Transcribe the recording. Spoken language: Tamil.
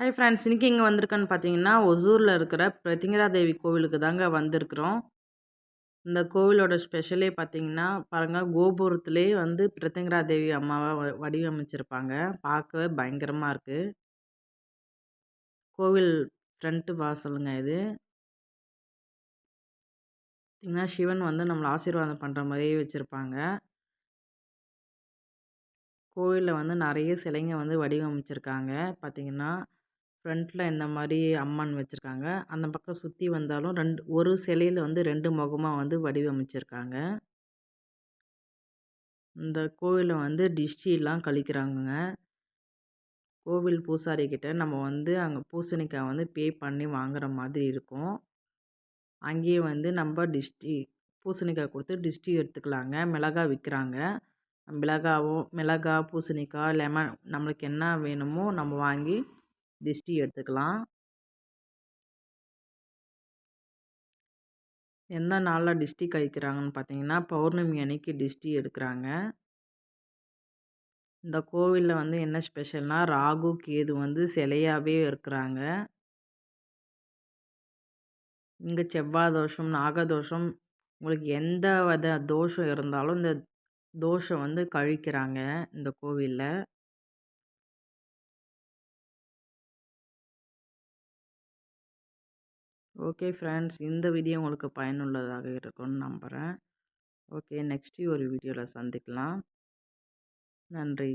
ஹை ஃப்ரெண்ட்ஸ் இன்றைக்கி இங்கே வந்திருக்கேன்னு பார்த்தீங்கன்னா ஒசூரில் இருக்கிற பிரத்திங்கரா தேவி கோவிலுக்கு தாங்க வந்திருக்கிறோம். இந்த கோவிலோட ஸ்பெஷலே பார்த்தீங்கன்னா பாருங்கள் கோபுரத்துலேயே வந்து பிரத்திங்கரா தேவி அம்மாவை வ வடிவமைச்சிருப்பாங்க. பார்க்கவே பயங்கரமாக இருக்குது கோவில் ஃப்ரண்ட்டு வாசலுங்க இது. பார்த்திங்கன்னா சிவன் வந்து நம்மளை ஆசீர்வாதம் பண்ணுற மாதிரியே வச்சுருப்பாங்க. கோவிலில் வந்து நிறைய சிலைங்க வந்து வடிவமைச்சிருக்காங்க. பார்த்திங்கன்னா ஃப்ரண்ட்டில் இந்த மாதிரி அம்மன் வச்சுருக்காங்க. அந்த பக்கம் சுற்றி வந்தாலும் ரெண்டு ஒரு சிலையில் வந்து ரெண்டு முகமாக வந்து வடிவமைச்சிருக்காங்க. இந்த கோவிலில் வந்து டிஷ்டிலாம் கழிக்கிறாங்கங்க. கோவில் பூசாரி கிட்ட நம்ம வந்து அங்கே பூசணிக்காய் வந்து பே பண்ணி வாங்குற மாதிரி இருக்கும். அங்கேயே வந்து நம்ம டிஷ்டி பூசணிக்காய் கொடுத்து டிஷ்டி எடுத்துக்கலாங்க. மிளகாய் விற்கிறாங்க மிளகாவும் மிளகாய் பூசணிக்காய் லெமன் நம்மளுக்கு என்ன வேணுமோ நம்ம வாங்கி டிஸ்டி எடுத்துக்கலாம். எந்த நாளில் டிஸ்டி கழிக்கிறாங்கன்னு பார்த்தீங்கன்னா பௌர்ணமி அன்னைக்கு டிஸ்டி எடுக்கிறாங்க. இந்த கோவிலில் வந்து என்ன ஸ்பெஷல்னால் ராகு கேது வந்து சிலையாகவே இருக்கிறாங்க. இங்கே செவ்வாய் தோஷம் நாகதோஷம் உங்களுக்கு எந்த வித தோஷம் இருந்தாலும் இந்த தோஷம் வந்து கழிக்கிறாங்க இந்த கோவிலில். ஓகே ஃப்ரெண்ட்ஸ் இந்த வீடியோ உங்களுக்கு பயனுள்ளதாக இருக்கும்னு நம்புகிறேன் ஓகே நெக்ஸ்ட்டு ஒரு வீடியோவில் சந்திக்கலாம். நன்றி.